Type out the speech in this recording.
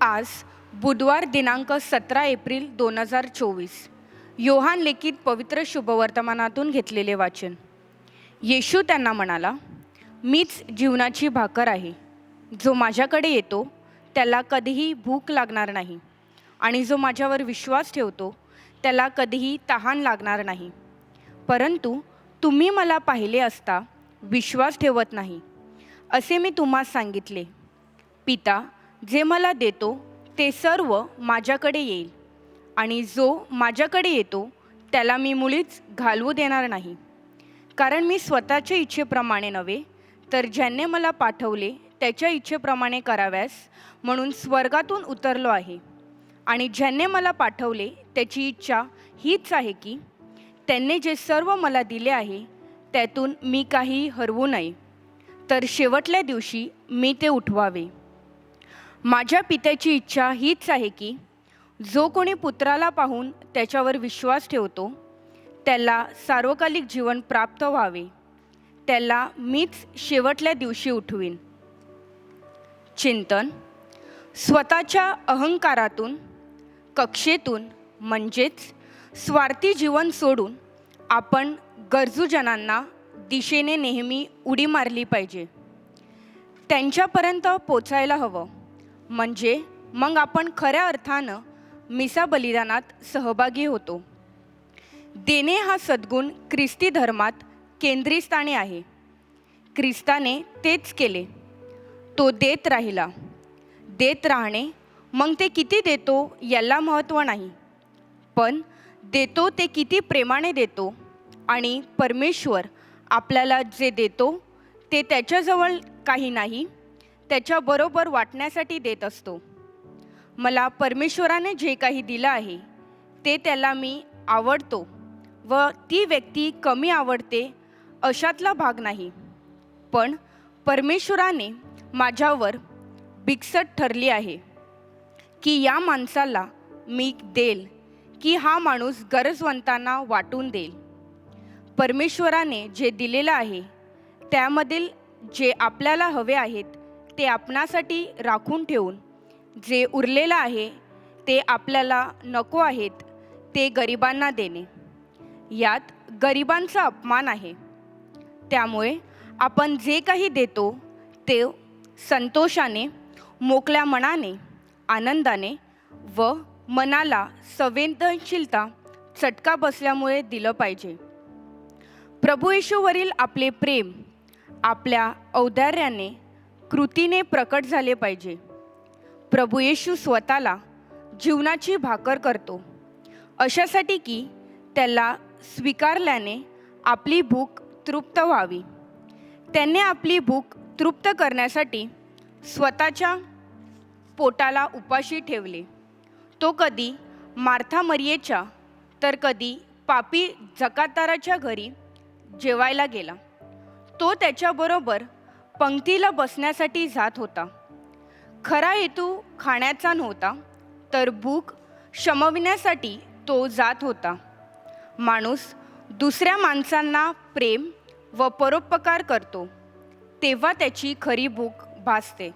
आज बुधवार दिनांक सतरा एप्रिल दोन हजार चोवीस. योहान लेखित पवित्र शुभवर्तमानातून घेतलेले वाचन. येशू त्यांना म्हणाला मीच जीवनाची भाकर आहे. जो माझ्याकडे येतो त्याला कधीही भूक लागणार नाही. आणि जो माझ्यावर विश्वास ठेवतो त्याला कधीही तहान लागणार नाही. परंतु तुम्ही मला पाहिले असता विश्वास ठेवत नाही. असे मी तुम्हाला सांगितले. पिता जे मला देतो ते सर्व माझ्याकडे येईल. आणि जो माझ्याकडे येतो त्याला मी मुळीच घालवू देणार नाही. कारण मी स्वतःच्या इच्छेप्रमाणे नव्हे तर ज्याने मला पाठवले त्याच्या इच्छेप्रमाणे कराव्यास म्हणून स्वर्गातून उतरलो आहे. आणि ज्याने मला पाठवले त्याची इच्छा हीच आहे की त्यांनी जे सर्व मला दिले आहे त्यातून मी काही हरवू नये. तर शेवटल्या दिवशी मी ते उठवावे. माझ्या पित्याची इच्छा हीच आहे की जो कोणी पुत्राला पाहून त्याच्यावर विश्वास ठेवतो त्याला सार्वकालिक जीवन प्राप्त व्हावे. त्याला मीच शेवटल्या दिवशी उठवीन. चिंतन. स्वतःच्या अहंकारातून कक्षेतून म्हणजेच स्वार्थी जीवन सोडून आपण गरजूजनांना दिशेने नेहमी उडी मारली पाहिजे. त्यांच्यापर्यंत पोचायला हवं. म्हणजे मग आपण खऱ्या अर्थानं मिसा बलिदानात सहभागी होतो. देणे हा सद्गुण ख्रिस्ती धर्मात केंद्रीस्थानी आहे. ख्रिस्ताने तेच केले. तो देत राहिला. देत राहणे मग ते किती देतो याला महत्त्व नाही. पण देतो ते किती प्रेमाने देतो आणि परमेश्वर आपल्याला जे देतो ते त्याच्याजवळ काही नाही त्याच्याबरोबर वाटण्यासाठी देत असतो. मला परमेश्वराने जे काही दिलं आहे ते त्याला मी आवडतो व ती व्यक्ती कमी आवडते अशातला भाग नाही. पण परमेश्वराने माझ्यावर बिकसट ठरली आहे की या माणसाला मी देईल की हा माणूस गरजवंतांना वाटून देईल. परमेश्वराने जे दिलेलं आहे त्यामधील जे आपल्याला हवे आहेत ते आपणासाठी राखून ठेवून जे उरलेलं आहे ते आपल्याला नको आहेत ते गरिबांना देणे. यात गरिबांचा अपमान आहे. त्यामुळे आपण जे काही देतो ते संतोषाने मोकळ्या मनाने आनंदाने व मनाला संवेदनशीलता चटका बसल्यामुळे दिलं पाहिजे. प्रभू येशूवरील आपले प्रेम आपल्या औदार्याने कृतीने प्रकट झाले पाहिजे. प्रभू येशू स्वतःला जीवनाची भाकर करतो. अशासाठी की त्याला स्वीकारल्याने आपली भूक तृप्त व्हावी. त्याने आपली भूक तृप्त करण्यासाठी स्वतःच्या पोटाला उपाशी ठेवले. तो कधी मार्था मरियेच्या तर कधी पापी जकाताराच्या घरी जेवायला गेला. तो त्याच्याबरोबर पंक्तीला बसण्यासाठी जात होता. खरा हेतू खाण्याचा नव्हता तर भूक शमविण्यासाठी तो जात होता. माणूस दुसऱ्या माणसांना प्रेम व परोपकार करतो तेव्हा त्याची खरी भूक भासते.